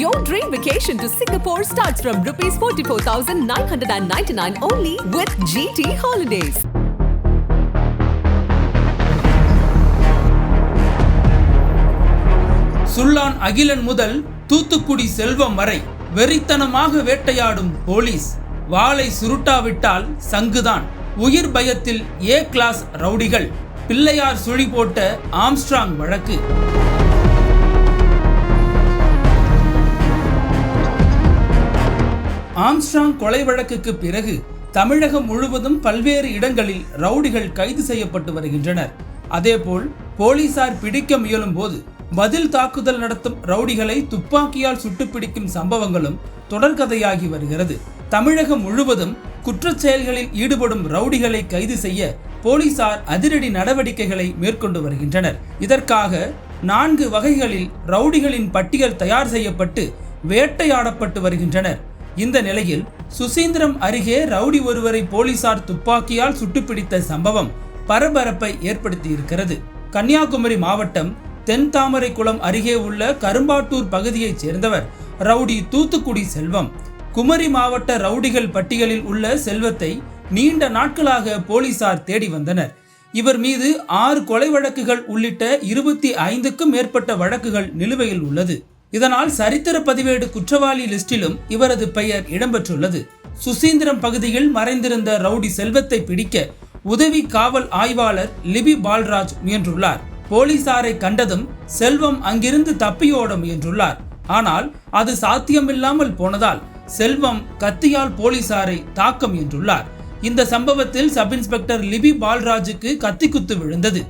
Your dream vacation to Singapore starts from rupees 44,999 only with GT Holidays. Sullan Akilan முதல் தூத்துக்குடி செல்வம் வரை வெறித்தனமாக வேட்டையாடும் போலீஸ். வாளை சுருட்டாவிட்டால் சங்குதான். உயிர் பயத்தில் ஏ கிளாஸ் ரவுடிகள். பிள்ளையார் சுழி போட்ட ஆம்ஸ்ட்ராங் வழக்கு. ஆம்ஸ்ட்ராங் கொலை வழக்குக்கு பிறகு தமிழகம் முழுவதும் பல்வேறு இடங்களில் ரவுடிகள் கைது செய்யப்பட்டு வருகின்றனர். அதேபோல் போலீசார் பிடிக்க முயலும் போது பதில் தாக்குதல் நடத்தும் ரவுடிகளை துப்பாக்கியால் சுட்டு பிடிக்கும் சம்பவங்களும் தொடர்கதையாகி வருகிறது. தமிழகம் முழுவதும் குற்றச் செயல்களில் ஈடுபடும் ரவுடிகளை கைது செய்ய போலீசார் அதிரடி நடவடிக்கைகளை மேற்கொண்டு வருகின்றனர். இதற்காக நான்கு வகைகளில் ரவுடிகளின் பட்டியல் தயார் செய்யப்பட்டு வேட்டையாடப்பட்டு வருகின்றனர். இந்த நிலையில் சுசீந்திரம் அருகே ரவுடி ஒருவரை போலீசார் துப்பாக்கியால் சுட்டுப்பிடித்த சம்பவம் பரபரப்பை ஏற்படுத்தியிருக்கிறது. கன்னியாகுமரி மாவட்டம் தென் தாமரைக்குளம் அருகே உள்ள கரும்பாட்டூர் பகுதியைச் சேர்ந்தவர் ரவுடி தூத்துக்குடி செல்வம். குமரி மாவட்ட ரவுடிகள் பட்டியலில் உள்ள செல்வத்தை நீண்ட நாட்களாக போலீசார் தேடி வந்தனர். இவர் மீது ஆறு கொலை வழக்குகள் உள்ளிட்ட இருபத்தி ஐந்துக்கும் மேற்பட்ட வழக்குகள் நிலுவையில் உள்ளது. இதனால் சரித்திர பதிவேடு குற்றவாளி லிஸ்டிலும் இவரது பெயர் இடம்பெற்றுள்ளது. சுசீந்திரம் பகுதியில் மறைந்திருந்த ரவுடி செல்வத்தை பிடிக்க உதவி காவல் ஆய்வாளர் லிபி பால்ராஜ் முயன்றுள்ளார். போலீசாரை கண்டதும் செல்வம் அங்கிருந்து தப்பியோட முயன்றுள்ளார் ஆனால் அது சாத்தியமில்லாமல் போனதால் செல்வம் கத்தியால் போலீசாரை தாக்க முயன்றுள்ளார் இந்த சம்பவத்தில் சப் இன்ஸ்பெக்டர் லிபி பால்ராஜுக்கு கத்தி குத்து விழுந்தது.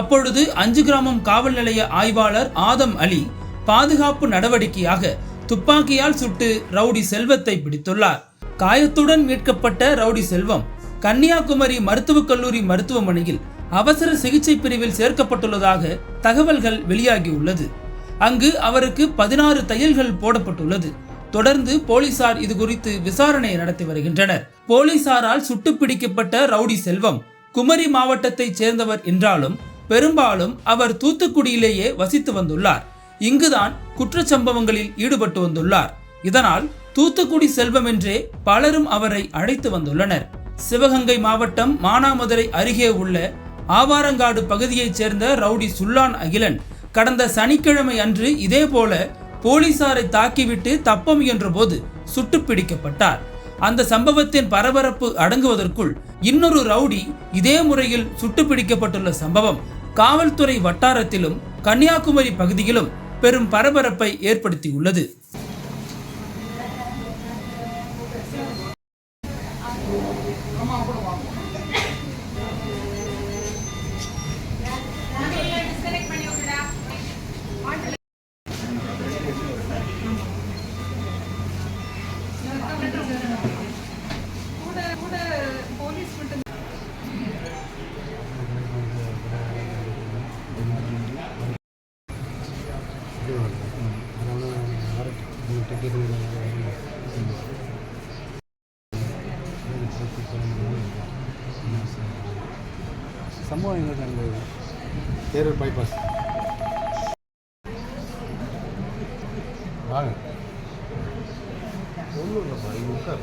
அப்பொழுது அஞ்சு கிராமம் காவல் நிலைய ஆய்வாளர் ஆதம் அலி பாதுகாப்பு நடவடிக்கையாக துப்பாக்கியால் சுட்டு ரவுடி செல்வத்தை பிடித்துள்ளார். காயத்துடன் மீட்கப்பட்ட ரவுடி செல்வம் கன்னியாகுமரி மருத்துவக் கல்லூரி மருத்துவமனையில் அவசர சிகிச்சை பிரிவில் சேர்க்கப்பட்டுள்ளதாக தகவல்கள் வெளியாகியுள்ளது. அங்கு அவருக்கு பதினாறு தையல்கள் போடப்பட்டுள்ளது. தொடர்ந்து போலீசார் இது குறித்து விசாரணை நடத்தி வருகின்றனர். போலீசாரால் சுட்டு பிடிக்கப்பட்ட ரவுடி செல்வம் குமரி மாவட்டத்தைச் சேர்ந்தவர் என்றாலும் பெரும்பாலும் அவர் தூத்துக்குடியிலேயே வசித்து வந்துள்ளார். இங்குதான் குற்றச்சம்பவங்களில் ஈடுபட்டு வந்துள்ளார். இதனால் தூத்துக்குடி செல்வம் என்றே பலரும் அவரை அழைத்து வந்துள்ளனர். சிவகங்கை மாவட்டம் மானாமதுரை அருகே உள்ள ஆவாரங்காடு பகுதியைச் சேர்ந்த ரவுடி சுல்லான் அகிலன் கடந்த சனிக்கிழமை அன்று இதேபோல போலீசாரை தாக்கிவிட்டு தப்ப முயன்றபோது சுட்டு பிடிக்கப்பட்டார் அந்த சம்பவத்தின் பரபரப்பு அடங்குவதற்குள் இன்னொரு ரவுடி இதே முறையில் சுட்டு பிடிக்கப்பட்டுள்ள சம்பவம் காவல்துறை வட்டாரத்திலும் கன்னியாகுமரி பகுதியிலும் பெரும் பரபரப்பை ஏற்படுத்தியுள்ளது. சம்பவம் எங்களுக்கு அங்கே தேரூர் பைபாஸ் வாங்க ஒன்றும் இல்லைப்பா உட்கார்